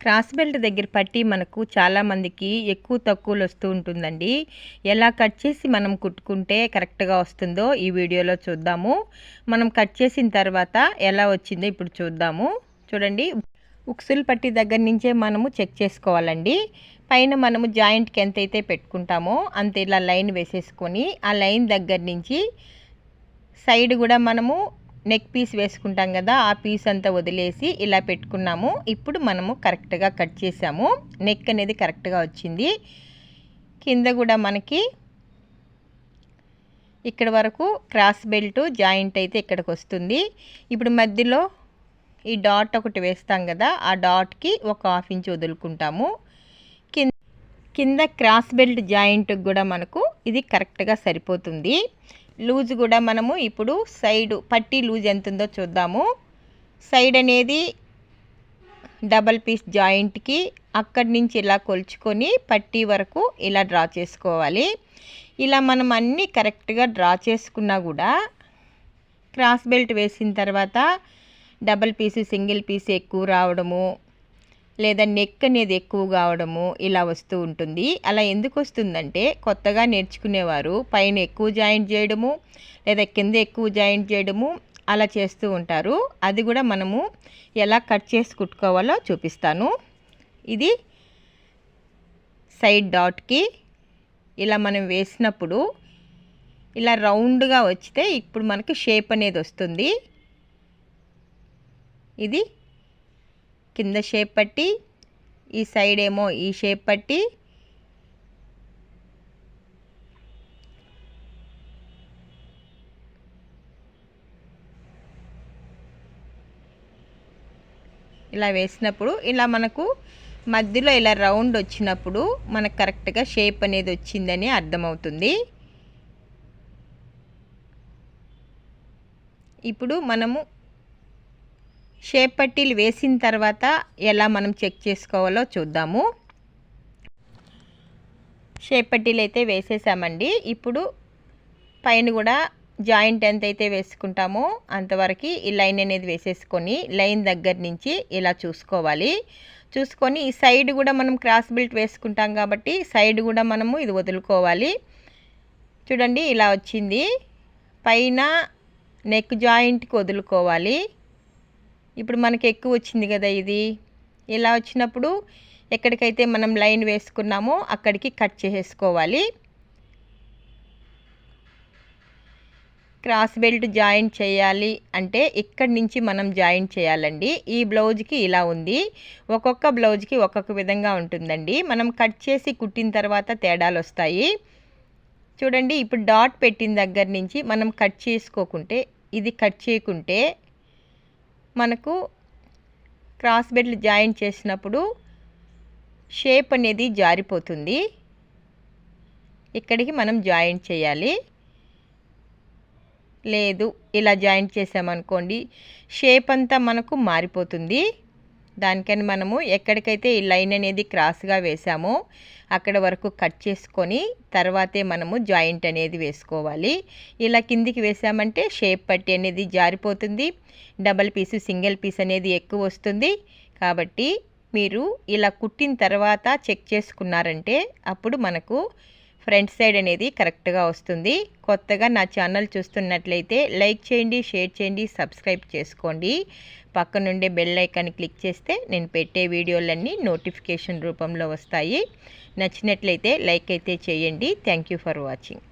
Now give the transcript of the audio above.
Cross belt దగ్గర పట్టి మనకు చాలామందికి ఎక్కువ తక్కువలు వస్తూ ఉంటుందండి. ఎలా కట్ చేసి మనం కుట్టుకుంటే కరెక్ట్గా వస్తుందో ఈ వీడియోలో చూద్దాము. మనం కట్ చేసిన తర్వాత ఎలా వచ్చిందో ఇప్పుడు చూద్దాము. చూడండి. ఉక్సులు పట్టి దగ్గర నుంచే మనము చెక్ చేసుకోవాలండి. పైన మనము జాయింట్కి ఎంతైతే పెట్టుకుంటామో అంత ఇలా లైన్ వేసేసుకొని ఆ లైన్ దగ్గర నుంచి సైడ్ కూడా మనము నెక్ పీస్ వేసుకుంటాం కదా ఆ పీస్ అంతా వదిలేసి ఇలా పెట్టుకున్నాము. ఇప్పుడు మనము కరెక్ట్గా కట్ చేసాము. నెక్ అనేది కరెక్ట్గా వచ్చింది. కింద కూడా మనకి ఇక్కడ వరకు క్రాస్ బెల్ట్ జాయింట్ అయితే ఇక్కడికి వస్తుంది. ఇప్పుడు మధ్యలో ఈ డాట్ ఒకటి వేస్తాం కదా ఆ డాట్కి ఒక హాఫ్ ఇంచ్ వదులుకుంటాము. కింద కింద క్రాస్ బెల్ట్ జాయింట్కి కూడా మనకు ఇది కరెక్ట్గా సరిపోతుంది. లూజ్ కూడా మనము ఇప్పుడు సైడ్ పట్టీ లూజ్ ఎంత ఉందో చూద్దాము. సైడ్ అనేది డబల్ పీస్ జాయింట్కి అక్కడి నుంచి ఇలా కొలుచుకొని పట్టీ వరకు ఇలా డ్రా చేసుకోవాలి. ఇలా మనం అన్నీ కరెక్ట్గా డ్రా చేసుకున్నా కూడా క్రాస్ బెల్ట్ వేసిన తర్వాత డబల్ పీసు సింగిల్ పీస్ ఎక్కువ రావడము లేదా నెక్ అనేది ఎక్కువ కావడము ఇలా వస్తూ ఉంటుంది. అలా ఎందుకు వస్తుందంటే కొత్తగా నేర్చుకునేవారు పైన ఎక్కువ జాయింట్ చేయడము లేదా కింద ఎక్కువ జాయింట్ చేయడము అలా చేస్తూ ఉంటారు. అది కూడా మనము ఎలా కట్ చేసి కుట్టుకోవాలో చూపిస్తాను. ఇది సైడ్ డాట్కి ఇలా మనం వేసినప్పుడు ఇలా రౌండ్గా వచ్చితే ఇప్పుడు మనకి షేప్ అనేది వస్తుంది. ఇది కింద షేప్ పట్టి ఈ సైడ్ ఏమో ఈ షేప్ పట్టి ఇలా వేసినప్పుడు ఇలా మనకు మధ్యలో ఇలా రౌండ్ వచ్చినప్పుడు మనకు కరెక్ట్గా షేప్ అనేది వచ్చిందని అర్థమవుతుంది. ఇప్పుడు మనము షేప్ పట్టీలు వేసిన తర్వాత ఎలా మనం చెక్ చేసుకోవాలో చూద్దాము. షేప్ పట్టీలు అయితే వేసేసామండి. ఇప్పుడు పైన కూడా జాయింట్ ఎంత అయితే వేసుకుంటామో అంతవరకు ఈ లైన్ అనేది వేసేసుకొని లైన్ దగ్గర నుంచి ఇలా చూసుకోవాలి. చూసుకొని ఈ సైడ్ కూడా మనం క్రాస్ బిల్ట్ వేసుకుంటాం కాబట్టి సైడ్ కూడా మనము ఇది వదులుకోవాలి. చూడండి ఇలా వచ్చింది. పైన నెక్ జాయింట్కి వదులుకోవాలి. ఇప్పుడు మనకి ఎక్కువ వచ్చింది కదా ఇది. ఇలా వచ్చినప్పుడు ఎక్కడికైతే మనం లైన్ వేసుకున్నామో అక్కడికి కట్ చేసేసుకోవాలి. క్రాస్ బెల్ట్ జాయింట్ చేయాలి అంటే ఇక్కడి నుంచి మనం జాయింట్ చేయాలండి. ఈ బ్లౌజ్కి ఇలా ఉంది. ఒక్కొక్క బ్లౌజ్కి ఒక్కొక్క విధంగా ఉంటుందండి. మనం కట్ చేసి కుట్టిన తర్వాత తేడాలు వస్తాయి. చూడండి ఇప్పుడు డాట్ పెట్టిన దగ్గర నుంచి మనం కట్ చేసుకోకుంటే ఇది కట్ చేయకుంటే మనకు క్రాస్ బెడ్లు జాయిన్ చేసినప్పుడు షేప్ అనేది జారిపోతుంది. ఇక్కడికి మనం జాయింట్ చేయాలి. లేదు ఇలా జాయింట్ చేసామనుకోండి షేప్ అంతా మనకు మారిపోతుంది. దానికని మనము ఎక్కడికైతే ఈ లైన్ అనేది క్రాస్గా వేసామో అక్కడ వరకు కట్ చేసుకొని తర్వాతే మనము జాయింట్ అనేది వేసుకోవాలి. ఇలా కిందికి వేసామంటే షేప్ పట్టి అనేది జారిపోతుంది. డబల్ పీసు సింగిల్ పీస్ అనేది ఎక్కువ వస్తుంది. కాబట్టి మీరు ఇలా కుట్టిన తర్వాత చెక్ చేసుకున్నారంటే అప్పుడు మనకు ఫ్రంట్ సైడ్ అనేది కరెక్ట్గా వస్తుంది. కొత్తగా నా ఛానల్ చూస్తున్నట్లయితే లైక్ చేయండి షేర్ చేయండి సబ్స్క్రైబ్ చేసుకోండి. పక్క నుండే బెల్ ఐకాన్ క్లిక్ చేస్తే నేను పెట్టే వీడియోలన్నీ నోటిఫికేషన్ రూపంలో వస్తాయి. నచ్చినట్లయితే లైక్ అయితే చేయండి. Thank you for watching.